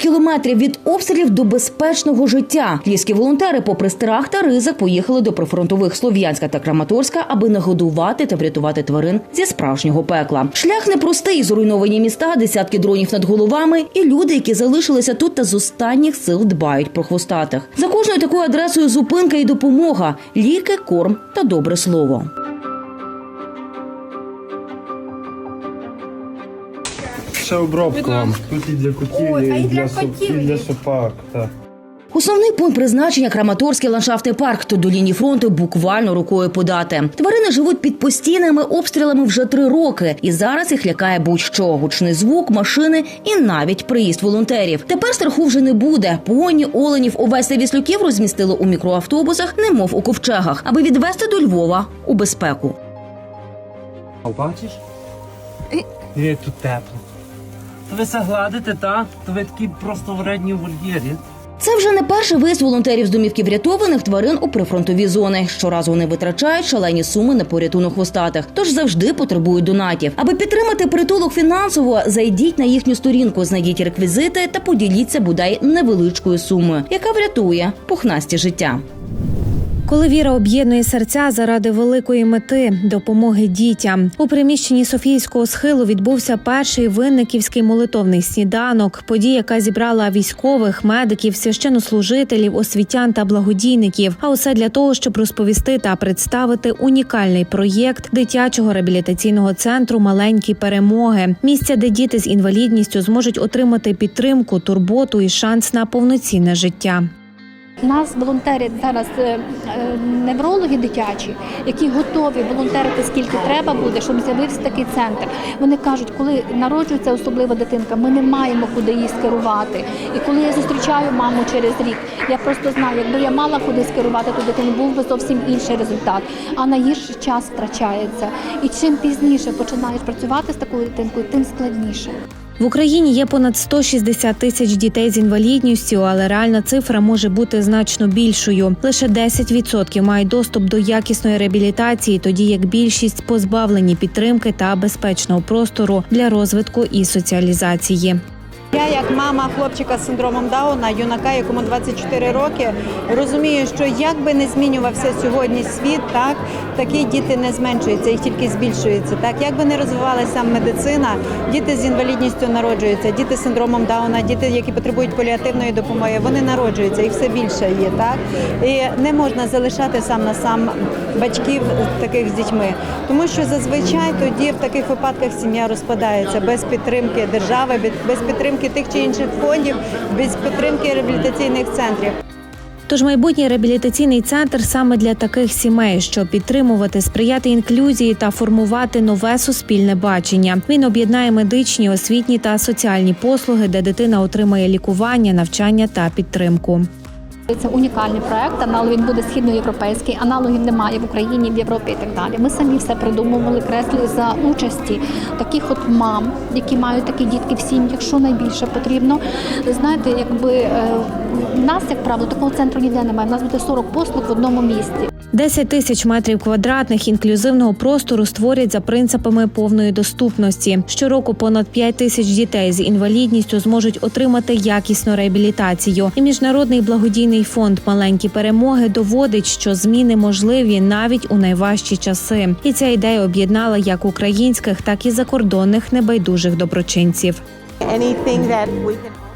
кілометрів від обстрілів до безпечного життя. Львівські волонтери, попри страх та ризик, поїхали до прифронтових Слов'янська та Краматорська, аби нагодувати та врятувати тварин зі справжнього пекла. Шлях непростий, зруйновані міста, десятки дронів над головами, і люди, які залишилися тут та з останніх сил дбають про хвостатих. За кожною такою адресою зупинка і допомога, ліки, корм та добре слово. Ще обробка вам. Тут і для котів, Ой, і, а і для соп- котів і для є. Так. Основний пункт призначення Краматорський ландшафтний парк. То до лінії фронту буквально рукою подати. Тварини живуть під постійними обстрілами вже три роки, і зараз їх лякає будь-що гучний звук, машини і навіть приїзд волонтерів. Тепер страху вже не буде. Поні, оленів, овець та віслюків розмістили у мікроавтобусах, немов у ковчегах, аби відвести до Львова у безпеку. Бачиш? Як тут тепло. То ви загладите, так? То ви такі просто вредні вольєрі. Це вже не перший виїзд волонтерів з домівки врятованих тварин у прифронтові зони. Щоразу вони витрачають шалені суми на порятунок хвостатих, тож завжди потребують донатів. Аби підтримати притулок фінансово, зайдіть на їхню сторінку, знайдіть реквізити та поділіться бодай невеличкою сумою, яка врятує пухнасті життя. Коли віра об'єднує серця заради великої мети допомоги дітям у приміщенні Софійського схилу відбувся перший винниківський молитовний сніданок. Подія, яка зібрала військових, медиків, священнослужителів, освітян та благодійників. А усе для того, щоб розповісти та представити унікальний проєкт дитячого реабілітаційного центру Маленькі перемоги місця, де діти з інвалідністю зможуть отримати підтримку, турботу і шанс на повноцінне життя. У нас волонтери зараз е, е, неврологи дитячі, які готові волонтерити скільки треба буде, щоб з'явився такий центр. Вони кажуть, коли народжується особлива дитинка, ми не маємо куди її скерувати. І коли я зустрічаю маму через рік, я просто знаю, якби я мала куди скерувати ту дитину, був би зовсім інший результат. А найгірший час втрачається. І чим пізніше починаєш працювати з такою дитинкою, тим складніше. В Україні є понад 160 тисяч дітей з інвалідністю, але реальна цифра може бути значно більшою. Лише 10% мають доступ до якісної реабілітації, тоді як більшість позбавлені підтримки та безпечного простору для розвитку і соціалізації. Я, як мама хлопчика з синдромом Дауна, юнака, якому 24 роки, розумію, що як би не змінювався сьогодні світ, так такі діти не зменшуються, їх тільки збільшується. Так як би не розвивалася медицина, діти з інвалідністю народжуються, діти з синдромом Дауна, діти, які потребують паліативної допомоги, вони народжуються, їх все більше є. Так і не можна залишати сам на сам батьків таких з дітьми, тому що зазвичай тоді в таких випадках сім'я розпадається без підтримки держави, без- без підтримки тих чи інших фондів, без підтримки реабілітаційних центрів. Тож майбутній реабілітаційний центр саме для таких сімей, щоб підтримувати, сприяти інклюзії та формувати нове суспільне бачення. Він об'єднає медичні, освітні та соціальні послуги, де дитина отримає лікування, навчання та підтримку. Це унікальний проект, аналог він буде східноєвропейський, аналогів немає в Україні, в Європі і так далі. Ми самі все придумували, креслі за участі таких от мам, які мають такі дітки в сім'ях, що найбільше потрібно. Знаєте, якби е, в нас, як правило, такого центру ніде немає. У нас буде 40 послуг в одному місці. 10 тисяч метрів квадратних інклюзивного простору створять за принципами повної доступності. Щороку понад 5 тисяч дітей з інвалідністю зможуть отримати якісну реабілітацію. І міжнародний благодійний фонд Маленькі перемоги доводить, що зміни можливі навіть у найважчі часи. І ця ідея об'єднала як українських, так і закордонних небайдужих доброчинців.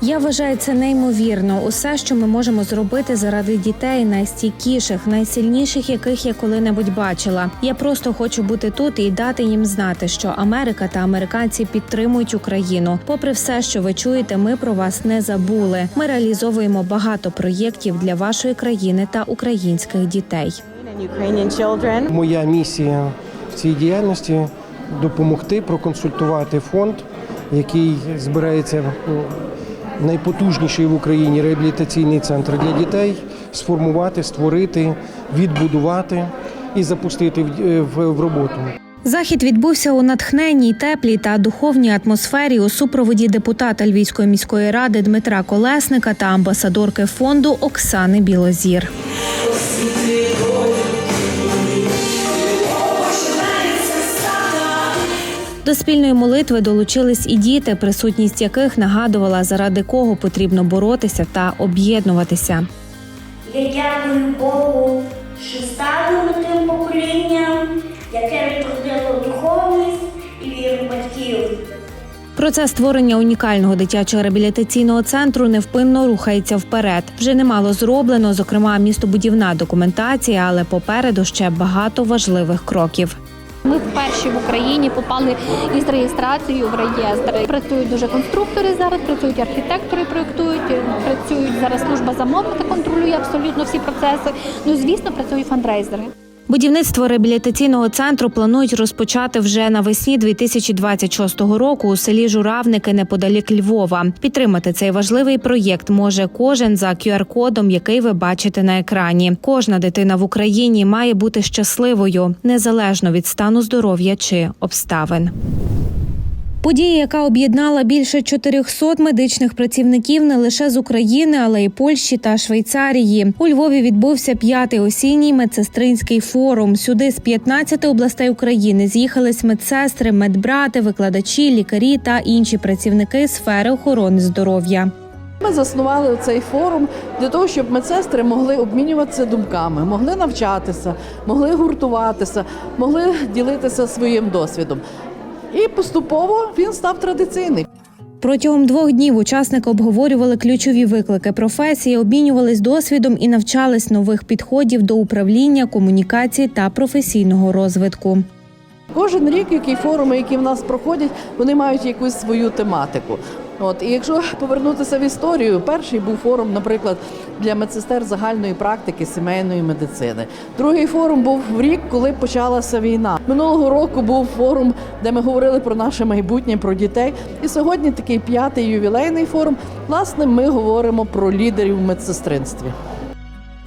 Я вважаю це неймовірно. Усе, що ми можемо зробити заради дітей, найстійкіших, найсильніших, яких я коли-небудь бачила. Я просто хочу бути тут і дати їм знати, що Америка та американці підтримують Україну. Попри все, що ви чуєте, ми про вас не забули. Ми реалізовуємо багато проєктів для вашої країни та українських дітей. Моя місія в цій діяльності допомогти проконсультувати фонд, який збирається ну, найпотужніший в Україні реабілітаційний центр для дітей, сформувати, створити, відбудувати і запустити в, в, в роботу. Захід відбувся у натхненній, теплій та духовній атмосфері у супроводі депутата Львівської міської ради Дмитра Колесника та амбасадорки фонду Оксани Білозір. До спільної молитви долучились і діти, присутність яких нагадувала, заради кого потрібно боротися та об'єднуватися. Я дякую Богу, що стали тим поколінням, яке відродило духовність і віру батьків. Процес створення унікального дитячого реабілітаційного центру невпинно рухається вперед. Вже немало зроблено, зокрема містобудівна документація, але попереду ще багато важливих кроків. Ми вперше в Україні попали із реєстрацією в реєстр. Працюють дуже конструктори зараз, працюють архітектори, проєктують, працюють зараз служба замовника, контролює абсолютно всі процеси. Ну звісно, працюють фандрейзери. Будівництво реабілітаційного центру планують розпочати вже навесні 2026 року у селі Журавники неподалік Львова. Підтримати цей важливий проєкт може кожен за QR-кодом, який ви бачите на екрані. Кожна дитина в Україні має бути щасливою незалежно від стану здоров'я чи обставин. Подія, яка об'єднала більше 400 медичних працівників не лише з України, але й Польщі та Швейцарії. У Львові відбувся п'ятий осінній медсестринський форум. Сюди з 15 областей України з'їхались медсестри, медбрати, викладачі, лікарі та інші працівники сфери охорони здоров'я. Ми заснували цей форум для того, щоб медсестри могли обмінюватися думками, могли навчатися, могли гуртуватися, могли ділитися своїм досвідом. І поступово він став традиційний. Протягом двох днів учасники обговорювали ключові виклики професії, обмінювались досвідом і навчались нових підходів до управління, комунікації та професійного розвитку. Кожен рік, які форуми, які в нас проходять, вони мають якусь свою тематику. От і якщо повернутися в історію, перший був форум, наприклад, для медсестер загальної практики сімейної медицини. Другий форум був в рік, коли почалася війна. Минулого року був форум, де ми говорили про наше майбутнє, про дітей. І сьогодні такий п'ятий ювілейний форум. Власне, ми говоримо про лідерів в медсестринстві.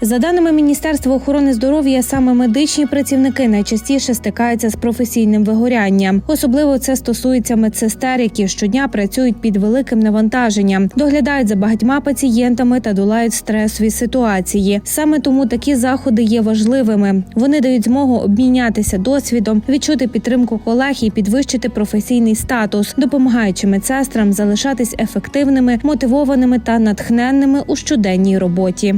За даними Міністерства охорони здоров'я, саме медичні працівники найчастіше стикаються з професійним вигорянням. Особливо це стосується медсестер, які щодня працюють під великим навантаженням, доглядають за багатьма пацієнтами та долають стресові ситуації. Саме тому такі заходи є важливими. Вони дають змогу обмінятися досвідом, відчути підтримку колег і підвищити професійний статус, допомагаючи медсестрам залишатись ефективними, мотивованими та натхненними у щоденній роботі.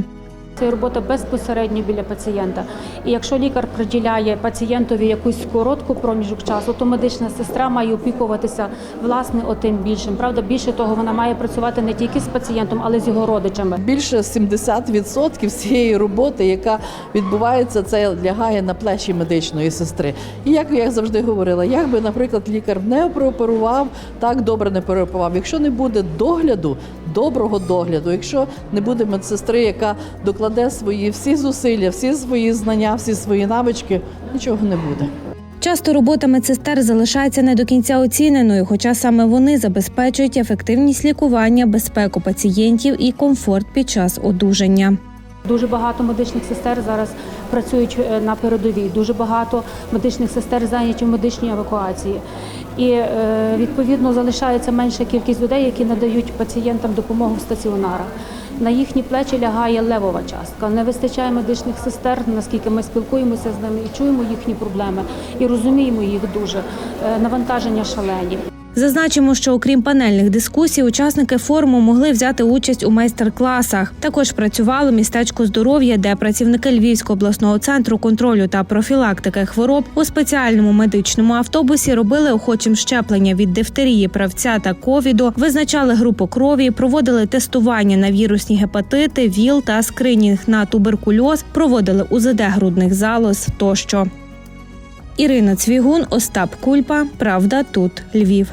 Це робота безпосередньо біля пацієнта. І якщо лікар приділяє пацієнтові якусь коротку проміжок часу, то медична сестра має опікуватися власне отим більшим. Правда, більше того, вона має працювати не тільки з пацієнтом, але й з його родичами. Більше 70% цієї роботи, яка відбувається, це лягає на плечі медичної сестри. І як я завжди говорила, як би, наприклад, лікар не прооперував, так добре не прооперував. Якщо не буде догляду, доброго догляду, якщо не буде медсестри, яка докладе свої всі зусилля, всі свої знання, всі свої навички, нічого не буде. Часто робота медсестер залишається не до кінця оціненою, хоча саме вони забезпечують ефективність лікування, безпеку пацієнтів і комфорт під час одужання. Дуже багато медичних сестер зараз працюють е, на передовій. Дуже багато медичних сестер зайняті в медичній евакуації. І е, відповідно залишається менша кількість людей, які надають пацієнтам допомогу в стаціонарах. На їхні плечі лягає левова частка. Не вистачає медичних сестер, наскільки ми спілкуємося з ними і чуємо їхні проблеми, і розуміємо їх дуже. Е, Навантаження шалені. Зазначимо, що окрім панельних дискусій, учасники форуму могли взяти участь у майстер-класах. Також працювали містечко здоров'я, де працівники Львівського обласного центру контролю та профілактики хвороб у спеціальному медичному автобусі робили охочим щеплення від дифтерії, правця та ковіду, визначали групу крові, проводили тестування на вірусні гепатити, ВІЛ та скринінг на туберкульоз, проводили УЗД грудних залоз тощо. Ірина Цвігун, Остап Кульпа. Правда, тут Львів.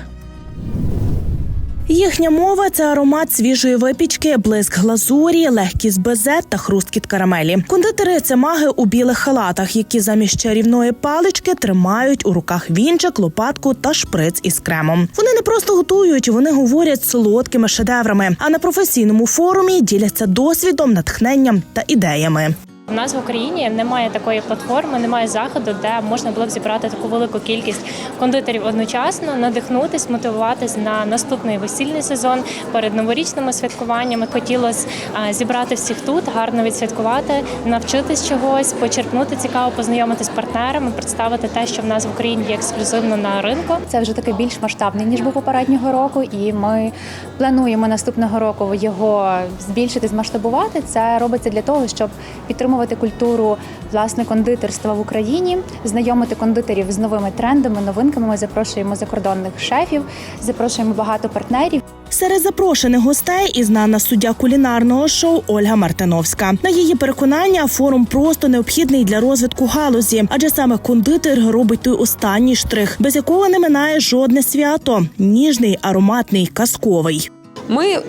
Їхня мова це аромат свіжої випічки, блиск глазурі, легкість безе та хрусткіт карамелі. Кондитери це маги у білих халатах, які замість чарівної палички тримають у руках вінчик, лопатку та шприц із кремом. Вони не просто готують, вони говорять солодкими шедеврами. А на професійному форумі діляться досвідом, натхненням та ідеями. У нас в Україні немає такої платформи, немає заходу, де можна було б зібрати таку велику кількість кондитерів одночасно, надихнутись, мотивуватись на наступний весільний сезон перед новорічними святкуваннями. Хотілося зібрати всіх тут, гарно відсвяткувати, навчитись чогось, почерпнути цікаво, познайомитись з партнерами, представити те, що в нас в Україні є ексклюзивно на ринку. Це вже таке більш масштабний ніж був попереднього року, і ми плануємо наступного року його збільшити, змасштабувати. Це робиться для того, щоб підтримувати культуру власне кондитерства в Україні, знайомити кондитерів з новими трендами, новинками. Ми запрошуємо закордонних шефів, запрошуємо багато партнерів. Серед запрошених гостей і знана суддя кулінарного шоу Ольга Мартиновська. На її переконання, форум просто необхідний для розвитку галузі, адже саме кондитер робить той останній штрих, без якого не минає жодне свято. Ніжний, ароматний, казковий. Ми,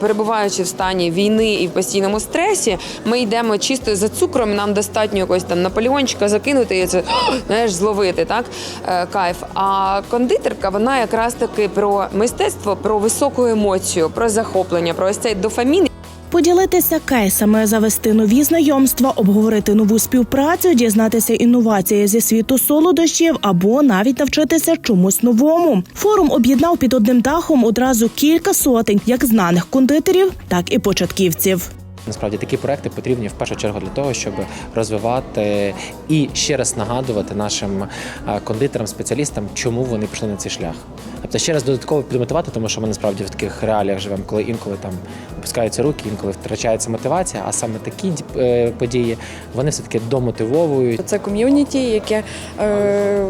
перебуваючи в стані війни і в постійному стресі, ми йдемо чисто за цукром. Нам достатньо якось там наполеончика закинути і це знаєш, зловити так е, кайф. А кондитерка вона якраз таки про мистецтво, про високу емоцію, про захоплення, про ось цей дофамін, Поділитися кейсами, завести нові знайомства, обговорити нову співпрацю, дізнатися інновації зі світу солодощів або навіть навчитися чомусь новому. Форум об'єднав під одним дахом одразу кілька сотень як знаних кондитерів, так і початківців. Насправді такі проекти потрібні в першу чергу для того, щоб розвивати і ще раз нагадувати нашим е, кондитерам, спеціалістам, чому вони пішли на цей шлях. Тобто ще раз додатково підмотивувати, тому що ми насправді в таких реаліях живемо, коли інколи там опускаються руки, інколи втрачається мотивація. А саме такі е, події вони все таки домотивовують. Це ком'юніті, яке е,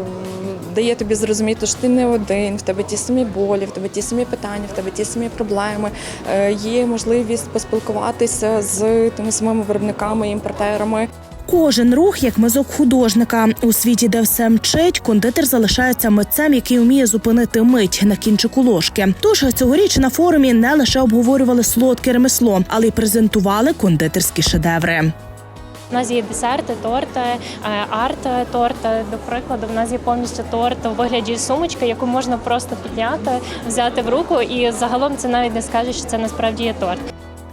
дає тобі зрозуміти, що ти не один, в тебе ті самі болі, в тебе ті самі питання, в тебе ті самі проблеми. Е, є можливість поспілкуватися з тими самими виробниками, імпортерами. Кожен рух як мазок художника у світі, де все мчить, кондитер залишається митцем, який вміє зупинити мить на кінчику ложки. Тож цьогоріч на форумі не лише обговорювали солодке ремесло, але й презентували кондитерські шедеври. У нас є десерти, торти, е, арт-торти. До прикладу, в нас є повністю торт у вигляді сумочки, яку можна просто підняти, взяти в руку, і загалом це навіть не скаже, що це насправді є торт.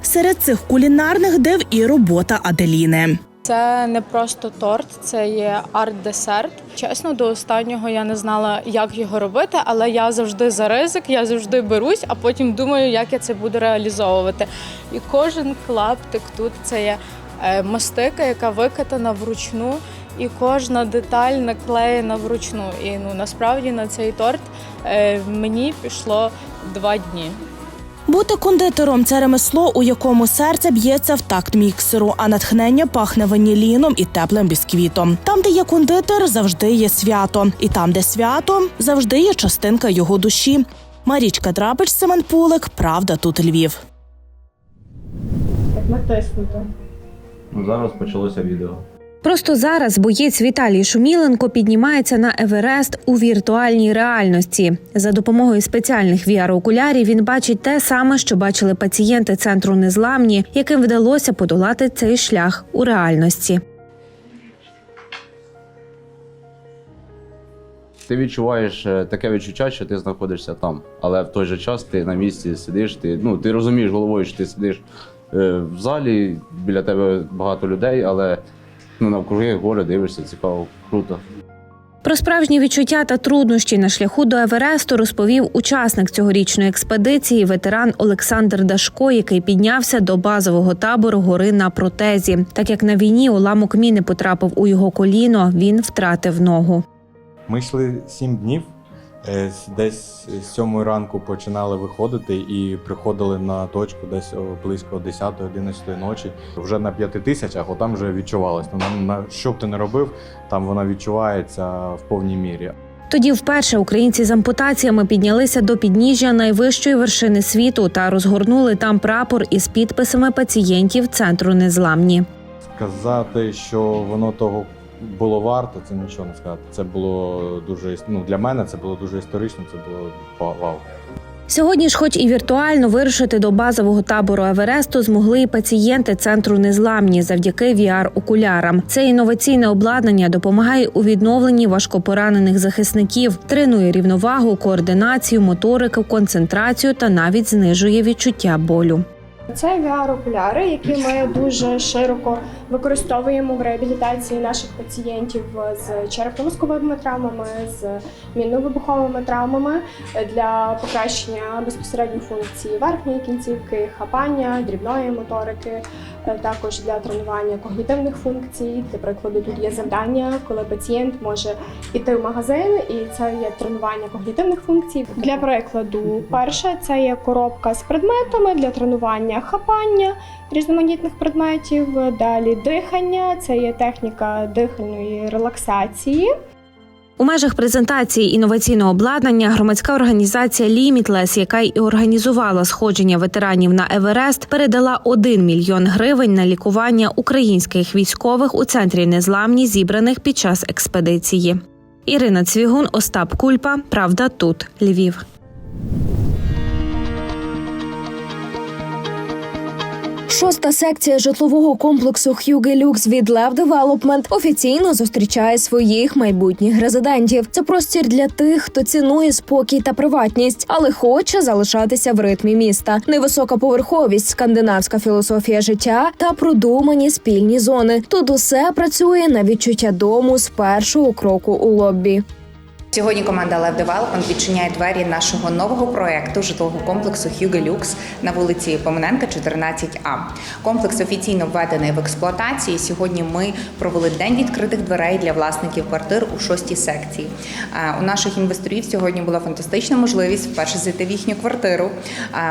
Серед цих кулінарних див і робота Аделіни. Це не просто торт, це є арт-десерт. Чесно, до останнього я не знала, як його робити, але я завжди за ризик, я завжди берусь, а потім думаю, як я це буду реалізовувати. І кожен клаптик тут це є е, мастика, яка викатана вручну, і кожна деталь наклеєна вручну. І ну насправді на цей торт е, мені пішло два дні. Бути кондитером це ремесло, у якому серце б'ється в такт міксеру, а натхнення пахне ваніліном і теплим бісквітом. Там, де є кондитер, завжди є свято, і там, де свято, завжди є частинка його душі. Марічка Драбич, Семен Пулик, Правда, тут Львів. Як натиснути. Зараз почалося відео. Просто зараз боєць Віталій Шуміленко піднімається на Еверест у віртуальній реальності. За допомогою спеціальних VR-окулярів він бачить те саме, що бачили пацієнти центру незламні, яким вдалося подолати цей шлях у реальності. Ти відчуваєш е, таке відчуття, що ти знаходишся там. Але в той же час ти на місці сидиш, ти, ну, ти розумієш головою, що ти сидиш е, в залі, біля тебе багато людей, але ну, навкруги гори дивишся, цікаво, круто. Про справжні відчуття та труднощі на шляху до Евересту розповів учасник цьогорічної експедиції, ветеран Олександр Дашко, який піднявся до базового табору гори на протезі. Так як на війні уламок міни потрапив у його коліно, він втратив ногу. Ми йшли сім днів. Е, Десь з сьомої ранку починали виходити і приходили на точку десь близько 10-11 ночі. Вже на п'яти тисячах, отам вже відчувалось. Ну, на, на що б ти не робив, там вона відчувається в повній мірі. Тоді вперше українці з ампутаціями піднялися до підніжжя найвищої вершини світу та розгорнули там прапор із підписами пацієнтів центру незламні. Сказати, що воно того було варто, це нічого не сказати. Це було дуже ну, для мене це було дуже історично, це було ва- вау. Сьогодні ж, хоч і віртуально вирушити до базового табору Евересту, змогли і пацієнти центру незламні завдяки VR-окулярам. Це інноваційне обладнання допомагає у відновленні важкопоранених захисників, тренує рівновагу, координацію, моторику, концентрацію та навіть знижує відчуття болю. Це VR-окуляри, які ми дуже широко використовуємо в реабілітації наших пацієнтів з черепно-мозковими травмами, з мінно-вибуховими травмами для покращення безпосередньо функції верхньої кінцівки, хапання, дрібної моторики, е, також для тренування когнітивних функцій. Для прикладу, тут є завдання, коли пацієнт може піти в магазин, і це є тренування когнітивних функцій. Для прикладу, перше це є коробка з предметами для тренування хапання різноманітних предметів. Далі дихання, це є техніка дихальної релаксації. У межах презентації інноваційного обладнання громадська організація Limitless, яка й організувала сходження ветеранів на Еверест, передала 1 мільйон гривень на лікування українських військових у центрі незламні, зібраних під час експедиції. Ірина Цвігун, Остап Кульпа. Правда, тут Львів. Шоста секція житлового комплексу Хюге Люкс від Лев Девелопмент офіційно зустрічає своїх майбутніх резидентів. Це простір для тих, хто цінує спокій та приватність, але хоче залишатися в ритмі міста. Невисока поверховість, скандинавська філософія життя та продумані спільні зони. Тут усе працює на відчуття дому з першого кроку у лоббі. Сьогодні команда Лев Development відчиняє двері нашого нового проекту житлового комплексу Hugo Lux на вулиці Поминенка, 14А. Комплекс офіційно введений в експлуатацію. Сьогодні ми провели день відкритих дверей для власників квартир у шостій секції. У наших інвесторів сьогодні була фантастична можливість вперше зайти в їхню квартиру,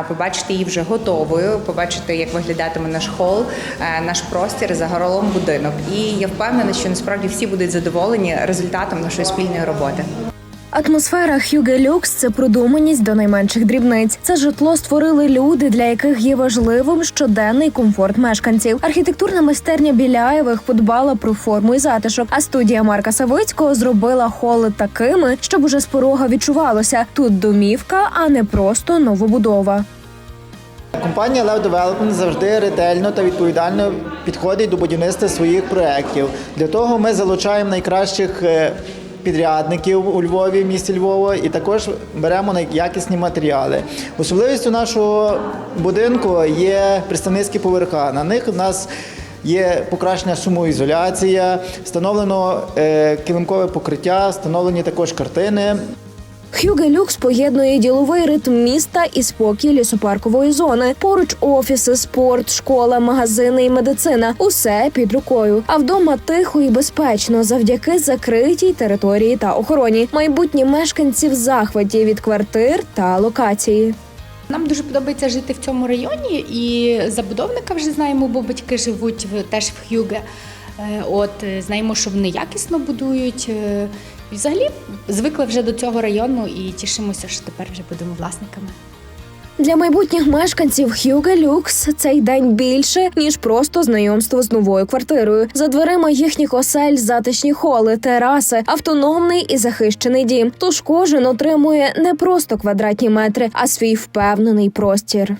побачити її вже готовою, побачити, як виглядатиме наш хол, наш простір, загалом будинок. І я впевнена, що насправді всі будуть задоволені результатом нашої спільної роботи. Атмосфера Люкс це продуманість до найменших дрібниць. Це житло створили люди, для яких є важливим щоденний комфорт мешканців. Архітектурна майстерня Біляєвих подбала про форму і затишок. А студія Марка Савицького зробила холи такими, щоб уже з порога відчувалося тут домівка, а не просто новобудова. Компанія Lev Development завжди ретельно та відповідально підходить до будівництва своїх проєктів. Для того ми залучаємо найкращих е, підрядників у Львові, в місті Львова, і також беремо найякісні матеріали. Особливістю нашого будинку є представницькі поверха. На них у нас Є покращена шумоізоляція, встановлено е, килимкове покриття, встановлені також картини. Хюге Люкс поєднує діловий ритм міста і спокій лісопаркової зони. Поруч офіси, спорт, школа, магазини і медицина усе під рукою. А вдома тихо і безпечно завдяки закритій території та охороні. Майбутні мешканці в захваті від квартир та локації. Нам дуже подобається жити в цьому районі, і забудовника вже знаємо, бо батьки живуть теж в Х'юге. Е, От е, знаємо, що вони якісно будують. І взагалі звикли вже до цього району і тішимося, що тепер вже будемо власниками. Для майбутніх мешканців Хюге Люкс цей день більше ніж просто знайомство з новою квартирою. За дверима їхніх осель затишні холи, тераси, автономний і захищений дім. Тож кожен отримує не просто квадратні метри, а свій впевнений простір.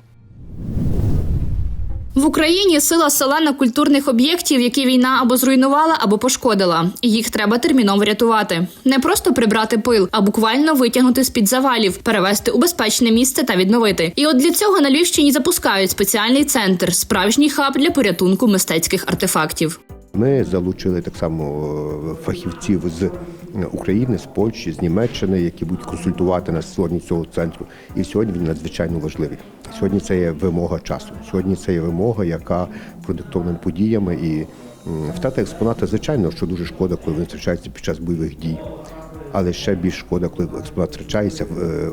В Україні сила селена культурних об'єктів, які війна або зруйнувала, або пошкодила. Їх треба терміново рятувати. Не просто прибрати пил, а буквально витягнути з під завалів, перевести у безпечне місце та відновити. І от для цього на Львівщині запускають спеціальний центр, справжній хаб для порятунку мистецьких артефактів. Ми залучили так само е, фахівців з України, з Польщі, з Німеччини, які будуть консультувати на створенні цього центру. І сьогодні він надзвичайно важливий. Сьогодні це є вимога часу. Сьогодні це є вимога, яка продиктована подіями і втрата експоната, звичайно, що дуже шкода, коли він втрачається під час бойових дій. Але ще більш шкода, коли експонат втрачається е,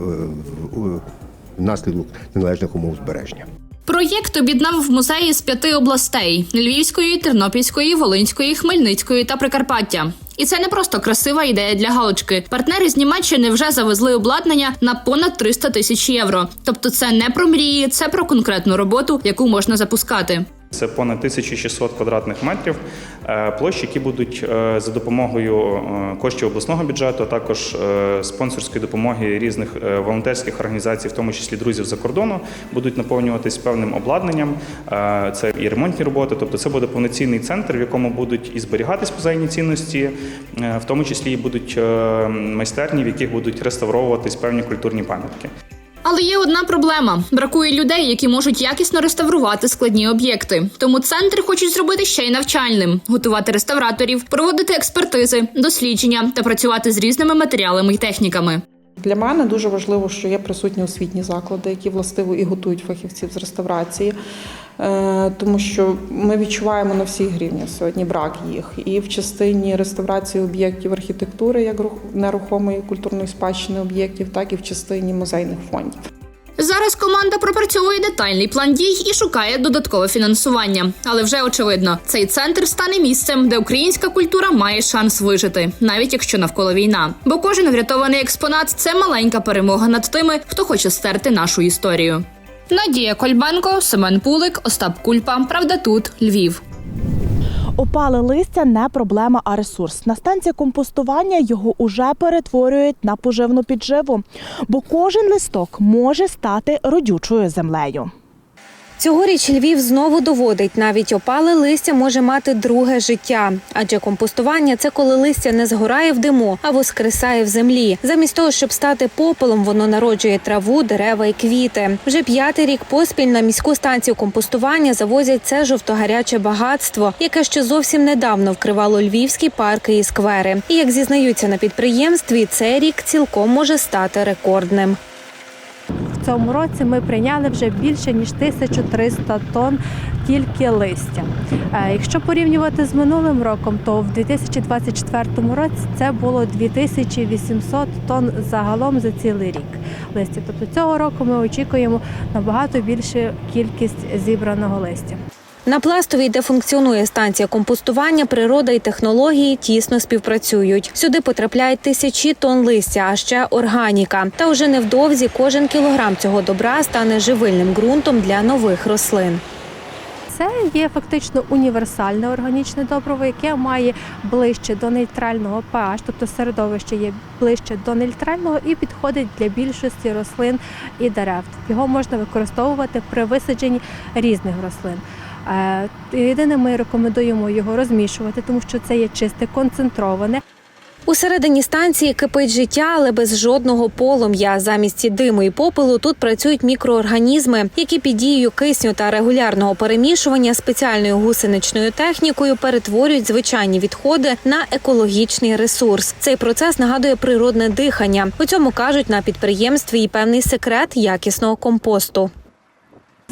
внаслідок неналежних умов збереження. Проєкт об'єднав музеї з п'яти областей: Львівської, Тернопільської, Волинської, Хмельницької та Прикарпаття. І це не просто красива ідея для галочки. Партнери з Німеччини вже завезли обладнання на понад 300 тисяч євро. Тобто, це не про мрії, це про конкретну роботу, яку можна запускати. Це понад 1600 квадратних метрів е, площ, які будуть е, за допомогою е, коштів обласного бюджету, а також спонсорської допомоги різних волонтерських організацій, в тому числі друзів за кордону, будуть наповнюватись певним обладнанням. Це і ремонтні роботи, тобто це буде повноцінний центр, в якому будуть і зберігатись музейні цінності, в тому числі і будуть майстерні, в яких будуть реставровуватись певні культурні пам'ятки. Але є одна проблема: бракує людей, які можуть якісно реставрувати складні об'єкти. Тому центр хочуть зробити ще й навчальним, готувати реставраторів, проводити експертизи, дослідження та працювати з різними матеріалами й техніками. Для мене дуже важливо, що є присутні освітні заклади, які властиво і готують фахівців з реставрації, Е, тому що ми відчуваємо на всіх рівнях сьогодні брак їх і в частині реставрації об'єктів архітектури, як рух- нерухомої культурної спадщини об'єктів, так і в частині музейних фондів. Зараз команда пропрацьовує детальний план дій і шукає додаткове фінансування. Але вже очевидно, цей центр стане місцем, де українська культура має шанс вижити, навіть якщо навколо війна. Бо кожен врятований експонат це маленька перемога над тими, хто хоче стерти нашу історію. Надія Кольбенко, Семен Пулик, Остап Кульпа. Правда, тут Львів. Опале листя не проблема, а ресурс. На станції компостування його уже перетворюють на поживну підживу, бо кожен листок може стати родючою землею. Цьогоріч Львів знову доводить, навіть опале листя може мати друге життя. Адже компостування це коли листя не згорає в диму, а воскресає в землі. Замість того, щоб стати попелом, воно народжує траву, дерева і квіти. Вже п'ятий рік поспіль на міську станцію компостування завозять це жовтогаряче багатство, яке ще зовсім недавно вкривало львівські парки і сквери. І як зізнаються на підприємстві, цей рік цілком може стати рекордним. Цьому році ми прийняли вже більше ніж 1300 тонн тільки листя. Е, Якщо порівнювати з минулим роком, то в 2024 році це було 2800 тонн загалом за цілий рік листя. Тобто цього року ми очікуємо набагато більшу кількість зібраного листя. На пластовій, де функціонує станція компостування, природа і технології тісно співпрацюють. Сюди потрапляють тисячі тонн листя, а ще органіка. Та уже невдовзі кожен кілограм цього добра стане живильним ґрунтом для нових рослин. Це є фактично універсальне органічне добриво, яке має ближче до нейтрального pH, тобто середовище є ближче до нейтрального і підходить для більшості рослин і дерев. Його можна використовувати при висадженні різних рослин. Е, Єдине, ми рекомендуємо його розмішувати, тому що це є чисте концентроване. Усередині станції кипить життя, але без жодного полум'я. Замість диму і попелу тут працюють мікроорганізми, які під дією кисню та регулярного перемішування спеціальною гусеничною технікою перетворюють звичайні відходи на екологічний ресурс. Цей процес нагадує природне дихання. У цьому кажуть на підприємстві і певний секрет якісного компосту.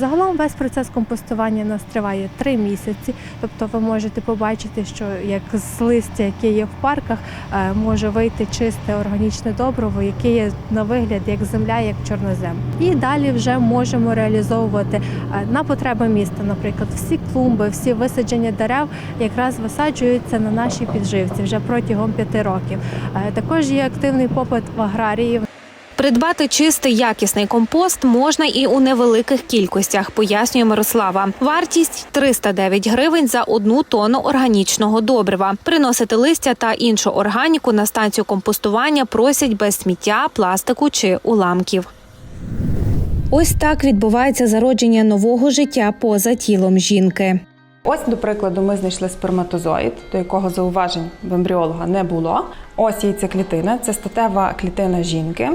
Загалом весь процес компостування нас триває три місяці. Тобто ви можете побачити, що як з листя, яке є в парках, е, може вийти чисте органічне добриво, яке є на вигляд як земля, як чорнозем. І далі вже можемо реалізовувати е, на потреби міста. Наприклад, всі клумби, всі висадження дерев якраз висаджуються на нашій підживці вже протягом п'яти років. Е, Також є активний попит в аграріїв. Придбати чистий якісний компост можна і у невеликих кількостях, пояснює Мирослава. Вартість 309 гривень за одну тонну органічного добрива. Приносити листя та іншу органіку на станцію компостування просять без сміття, пластику чи уламків. Ось так відбувається зародження нового життя поза тілом жінки. Ось, до прикладу, ми знайшли сперматозоїд, до якого зауважень в ембріолога не було. Ось яйцеклітина, це статева клітина жінки.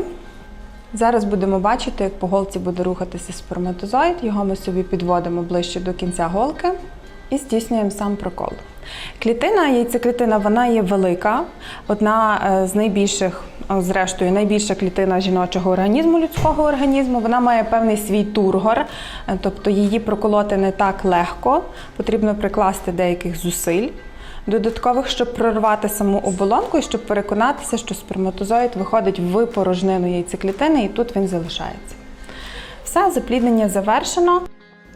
Зараз будемо бачити, як по голці буде рухатися сперматозоїд. Його ми собі підводимо ближче до кінця голки і здійснюємо сам прокол. Клітина, яйцеклітина, вона є велика, одна е, з найбільших, е, зрештою, найбільша клітина жіночого організму, людського організму. Вона має певний свій тургор, е, тобто її проколоти не так легко, потрібно прикласти деяких зусиль. Додаткових, щоб прорвати саму оболонку і щоб переконатися, що сперматозоїд виходить в порожнину яйцеклітини і тут він залишається. Все, запліднення завершено.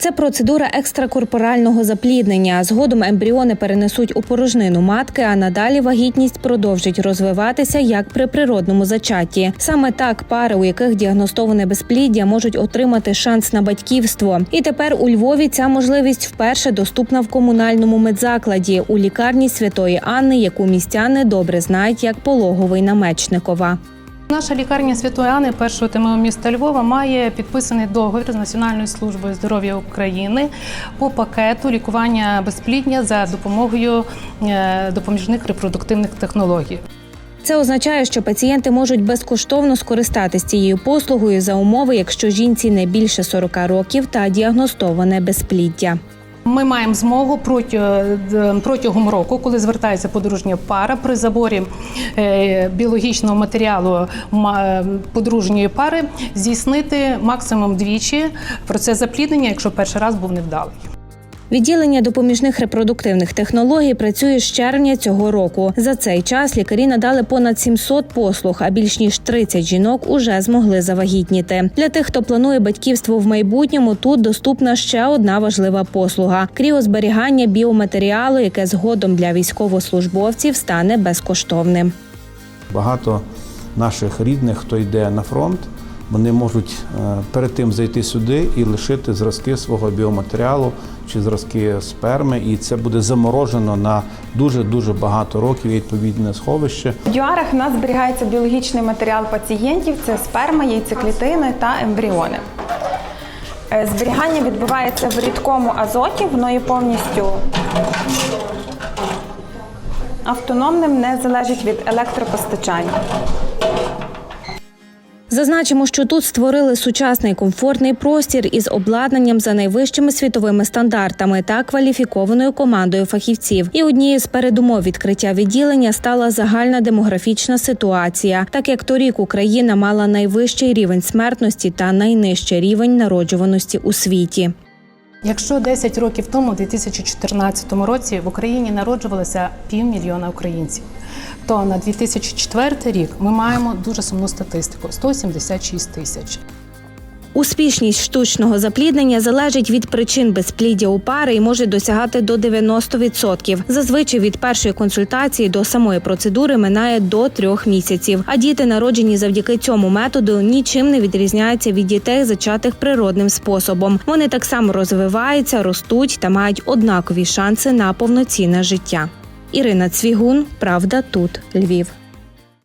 Це процедура екстракорпорального запліднення. Згодом ембріони перенесуть у порожнину матки, а надалі вагітність продовжить розвиватися як при природному зачатті. Саме так пари, у яких діагностоване безпліддя, можуть отримати шанс на батьківство. І тепер у Львові ця можливість вперше доступна в комунальному медзакладі у лікарні Святої Анни, яку містяни добре знають як пологовий на Мечникова. Наша лікарня Святої Анни першого ТМО міста Львова має підписаний договір з Національною службою здоров'я України по пакету лікування безплідня за допомогою е, допоміжних репродуктивних технологій. Це означає, що пацієнти можуть безкоштовно скористатись цією послугою за умови, якщо жінці не більше 40 років та діагностоване безпліддя. Ми маємо змогу протягом року, коли звертається подружня пара при заборі е, біологічного матеріалу ма- подружньої пари, здійснити максимум двічі процес запліднення, якщо перший раз був невдалий. Відділення допоміжних репродуктивних технологій працює з червня цього року. За цей час лікарі надали понад 700 послуг, а більш ніж 30 жінок уже змогли завагітніти. Для тих, хто планує батьківство в майбутньому, тут доступна ще одна важлива послуга кріозберігання біоматеріалу, яке згодом для військовослужбовців стане безкоштовним. Багато наших рідних, хто йде на фронт, вони можуть е, перед тим зайти сюди і лишити зразки свого біоматеріалу чи зразки сперми, і це буде заморожено на дуже дуже багато років. Відповідне сховище. В дюарах в нас зберігається біологічний матеріал пацієнтів: це сперма, яйцеклітини та ембріони. Е, Зберігання відбувається в рідкому азоті, воно є повністю автономним, не залежить від електропостачання. Зазначимо, що тут створили сучасний комфортний простір із обладнанням за найвищими світовими стандартами та кваліфікованою командою фахівців. І однією з передумов відкриття відділення стала загальна демографічна ситуація, так як торік Україна мала найвищий рівень смертності та найнижчий рівень народжуваності у світі. Якщо 10 років тому, у 2014 році, в Україні народжувалося півмільйона українців, то на 2004 рік ми маємо дуже сумну статистику 176 тисяч. Успішність штучного запліднення залежить від причин безпліддя у пари і може досягати до 90%. Зазвичай від першої консультації до самої процедури минає до трьох місяців. А діти, народжені завдяки цьому методу, нічим не відрізняються від дітей, зачатих природним способом. Вони так само розвиваються, ростуть та мають однакові шанси на повноцінне життя. Ірина Цвігун, Правда, тут Львів.